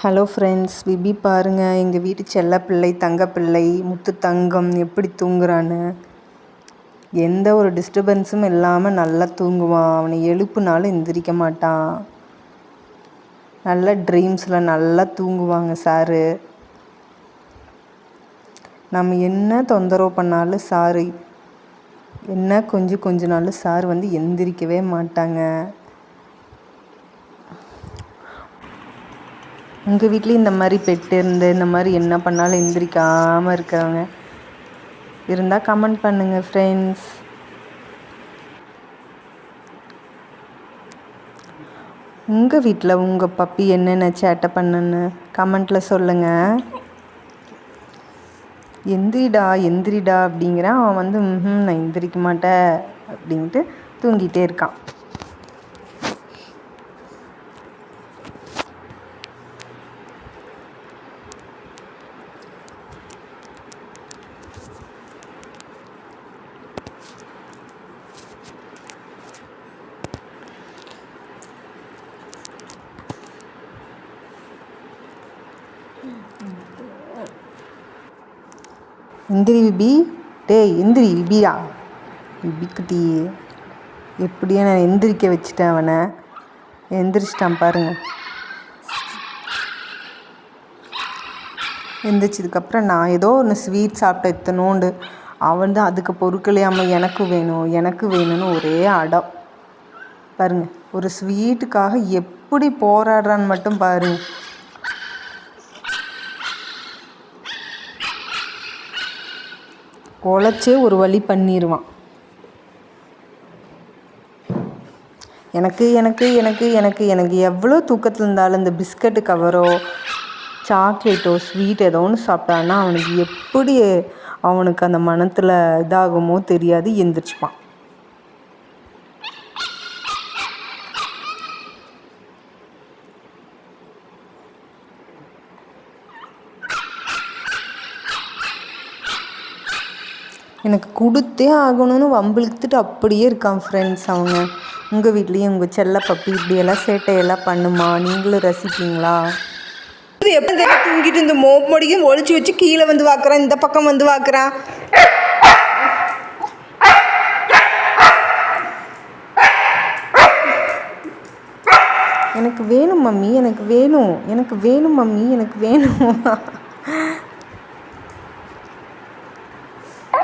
Hello friends VP பாருங்கள் எங்கள் வீட்டு செல்லப்பிள்ளை தங்கப்பிள்ளை முத்து தங்கம் எப்படி தூங்குறான்னு. எந்த ஒரு டிஸ்டர்பன்ஸும் இல்லாமல் நல்லா தூங்குவான். அவனை எழுப்புனாலும் எந்திரிக்க மாட்டான். நல்ல ட்ரீம்ஸில் நல்லா தூங்குவாங்க சாரு. நம்ம என்ன தொந்தரவு பண்ணாலும் சாரு என்ன கொஞ்சம் கொஞ்ச நாள் சார் வந்து எந்திரிக்கவே மாட்டாங்க. உங்கள் வீட்லேயும் இந்த மாதிரி பெட்டு இருந்து இந்த மாதிரி என்ன பண்ணாலும் எந்திரிக்காமல் இருக்கிறவங்க இருந்தால் கமெண்ட் பண்ணுங்கள் ஃப்ரெண்ட்ஸ் உங்கள் வீட்டில் உங்கள் பப்பி என்னென்ன சேட்டை பண்ணுன்னு கமெண்ட்டில் சொல்லுங்கள் எந்திரிடா எந்திரிடா அப்படிங்கிறான். அவன் வந்து ம் நான் எந்திரிக்க மாட்டேன். அப்படின்ட்டு தூங்கிட்டே இருக்கான். எந்திரி விபி டேய் எந்திரி விபியா விபிக்குட்டி. எப்படியே நான் எந்திரிக்க வச்சுட்டேன் அவனை. எந்திரிச்சிட்டான் பாருங்க. எந்திரிச்சதுக்கப்புறம் நான் ஏதோ ஒன்று ஸ்வீட் சாப்பிட்ட எத்தனோண்டு. அவன் தான் அதுக்கு பொருட்களையாமல் எனக்கு வேணும் எனக்கு வேணும்னு ஒரே அடம். பாருங்க ஒரு ஸ்வீட்டுக்காக எப்படி போராடுறான்னு மட்டும் பாருங்கள் உழைச்சே ஒரு வழி பண்ணிடுவான் எனக்கு எனக்கு எனக்கு எனக்கு எனக்கு எவ்வளோ தூக்கத்தில் இருந்தாலும் இந்த பிஸ்கட்டு கவரோ சாக்லேட்டோ ஸ்வீட் ஏதோ ஒன்று சாப்பிட்டான்னா அவனுக்கு எப்படி அவனுக்கு அந்த மனத்தில் இதாகுமோ தெரியாது எந்திரிச்சுப்பான். எனக்கு கொடுத்தே ஆகணும்னு வம்பிழுத்துட்டு அப்படியே இருக்கான் ஃப்ரெண்ட்ஸ் அவங்க. உங்கள் வீட்லேயும் உங்கள் செல்ல பப்பி இப்படியெல்லாம் சேட்டையெல்லாம் பண்ணுமா? நீங்களும் ரசிப்பீங்களா? இது எப்போ தூங்கிட்டு இந்த மோப்படியும் ஒழிச்சு வச்சு கீழே வந்து பார்க்குறான் இந்த பக்கம் வந்து பார்க்குறான் எனக்கு வேணும் மம்மி எனக்கு வேணும். எனக்கு வேணும் மம்மி எனக்கு வேணும்.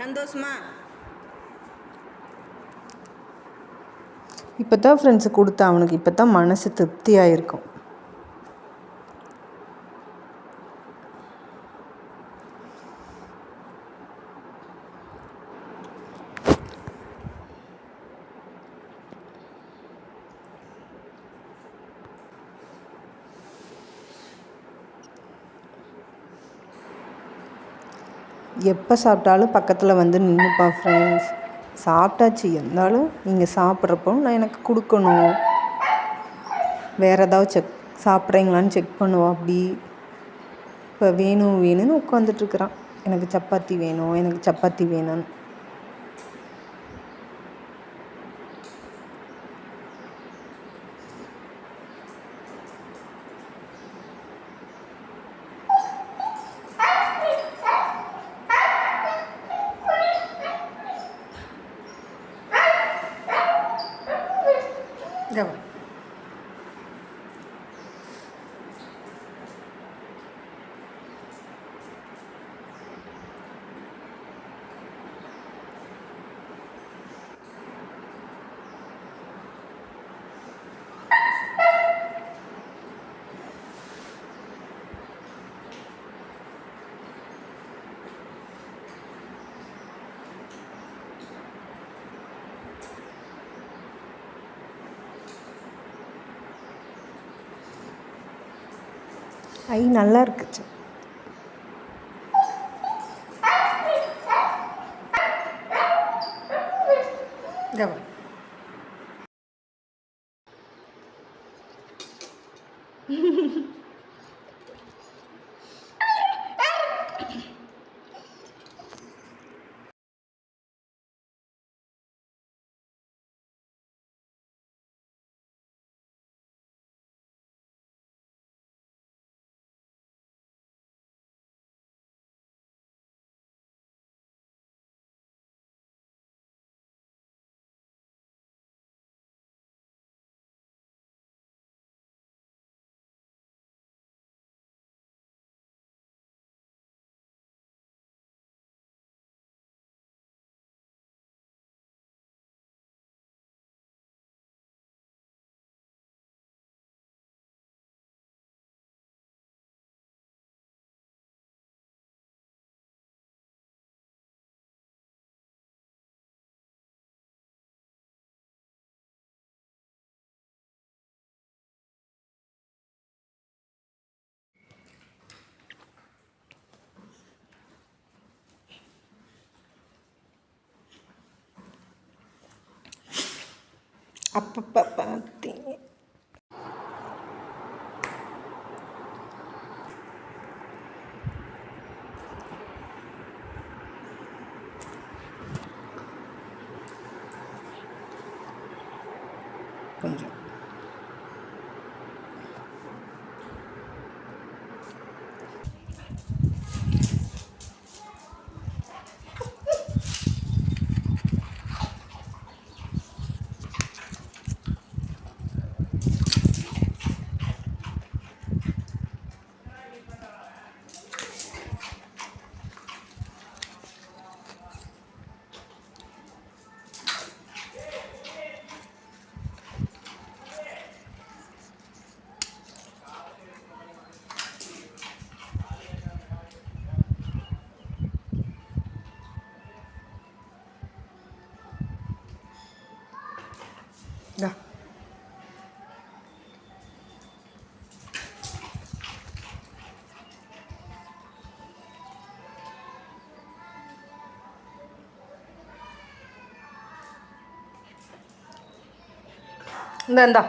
சந்தோஷமா? இப்போ தான் ஃப்ரெண்ட்ஸு கொடுத்தா அவனுக்கு இப்போ தான் மனசு திருப்தியாக இருக்கும் எப்போ சாப்பிட்டாலும் பக்கத்தில் வந்து நின்றுப்பா ஃப்ரெண்ட்ஸ் சாப்பிட்டாச்சு இருந்தாலும் நீங்கள் சாப்பிட்றப்போ நான் எனக்கு கொடுக்கணும். வேறு ஏதாவது செக் சாப்பிட்றீங்களான்னு செக் பண்ணுவோம் அப்படி. இப்போ வேணும் வேணும்னு உட்காந்துட்ருக்குறான் எனக்கு சப்பாத்தி வேணும் எனக்கு சப்பாத்தி வேணும்னு. இங்க ஐ நல்லா இருக்குச்சு. இங்க அப்பப்போ பார்த்தீங்க கொஞ்சம் இந்த இந்தா.